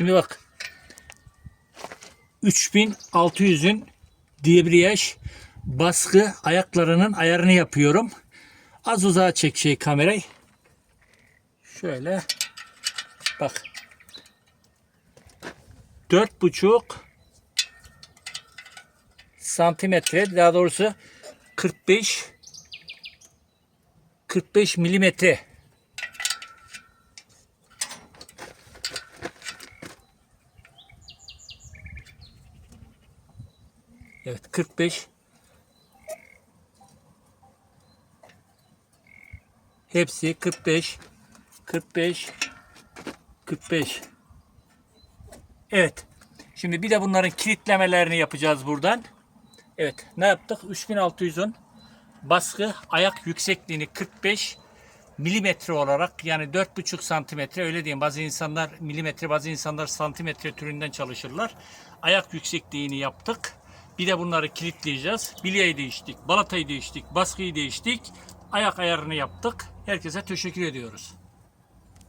Şimdi bak 3600'ün debriyaj baskı ayaklarının ayarını yapıyorum. Az uzağa çek şey kamerayı. Şöyle bak. Dört buçuk santimetre daha doğrusu 45 45 milimetre Evet 45 Hepsi 45 45 45 Evet. Şimdi bir de bunların kilitlemelerini yapacağız buradan. Evet. Ne yaptık? 3610 baskı ayak yüksekliğini 45 milimetre olarak yani 4,5 santimetre öyle diyeyim. Bazı insanlar milimetre bazı insanlar santimetre türünden çalışırlar. Ayak yüksekliğini yaptık. Bir de bunları kilitleyeceğiz. Bilyeyi değiştik, balatayı değiştik, baskıyı değiştik. Ayak ayarını yaptık. Herkese teşekkür ediyoruz.